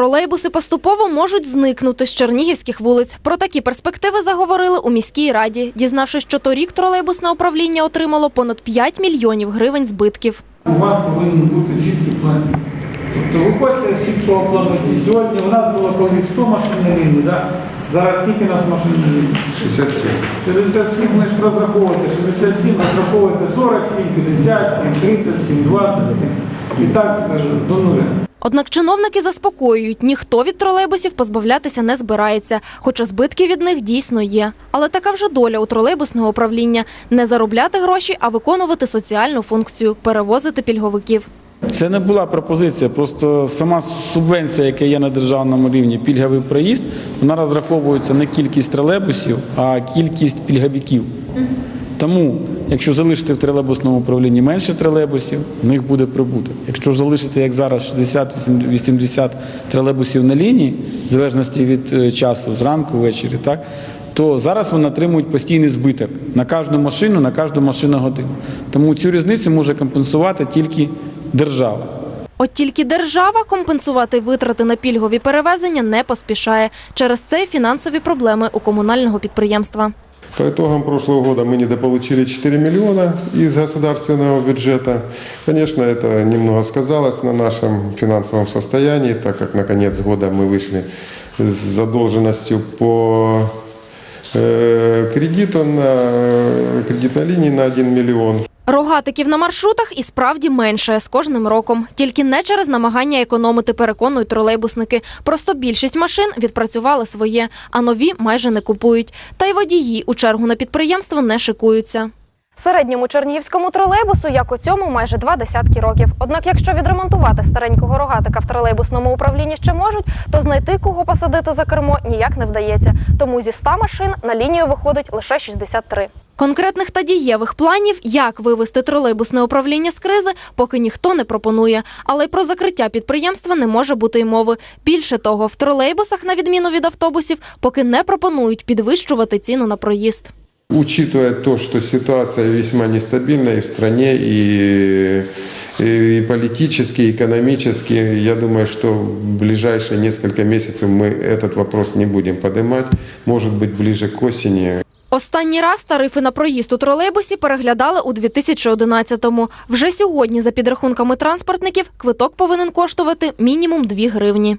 Тролейбуси поступово можуть зникнути з чернігівських вулиць. Про такі перспективи заговорили у міській раді, дізнавшись, що торік тролейбусне управління отримало понад 5 мільйонів гривень збитків. У вас повинен бути чіткий план. Тобто виходьте з чіткого плану. Сьогодні у нас було колись 100 машин на лінії, да? зараз скільки у нас машин на лінії? 67. 67, ми ж розраховуєте, 67, розраховуєте 47, 57, 37, 27 і так е, до нуля. Однак чиновники заспокоюють, ніхто від тролейбусів позбавлятися не збирається, хоча збитки від них дійсно є. Але така вже доля у тролейбусного управління не заробляти гроші, а виконувати соціальну функцію перевозити пільговиків. Це не була пропозиція, просто сама субвенція, яка є на державному рівні, пільговий проїзд, вона розраховується не кількість тролейбусів, а кількість пільговиків. Тому, якщо залишити в тролейбусному управлінні менше тролейбусів, в них буде прибуток. Якщо залишити, як зараз, 60-80 тролейбусів на лінії, в залежності від е, часу, зранку, ввечері, так, то зараз вони отримують постійний збиток на кожну машину, на кожну машину годину. Тому цю різницю може компенсувати тільки держава. От тільки держава компенсувати витрати на пільгові перевезення не поспішає. Через це фінансові проблеми у комунального підприємства. По итогам прошлого года мы недополучили 4 миллиона из государственного бюджета. Конечно, это немного сказалось на нашем финансовом состоянии, так как на конец года мы вышли с задолженностью по э, кредиту на кредитной линии на 1 миллион. Рогатиків на маршрутах і справді менше з кожним роком. Тільки не через намагання економити, переконують тролейбусники. Просто більшість машин відпрацювали своє, а нові майже не купують. Та й водії у чергу на підприємство не шикуються. Середньому чернігівському тролейбусу, як у цьому, майже два десятки років. Однак, якщо відремонтувати старенького рогатика в тролейбусному управлінні ще можуть, то знайти кого посадити за кермо ніяк не вдається. Тому зі 100 машин на лінію виходить лише 63. Конкретних та дієвих планів, як вивести тролейбусне управління з кризи, поки ніхто не пропонує. Але й про закриття підприємства не може бути й мови. Більше того, в тролейбусах, на відміну від автобусів, поки не пропонують підвищувати ціну на проїзд. Учитывая то, что ситуация весьма нестабильна и в стране, и, и политически, и экономически, я думаю, что в ближайшие несколько месяцев мы этот вопрос не будем поднимать. Может быть, ближе к осени. Останній раз тарифи на проїзд у тролейбусі переглядали у 2011-му. Вже сьогодні, за підрахунками транспортників, квиток повинен коштувати мінімум 2 гривні.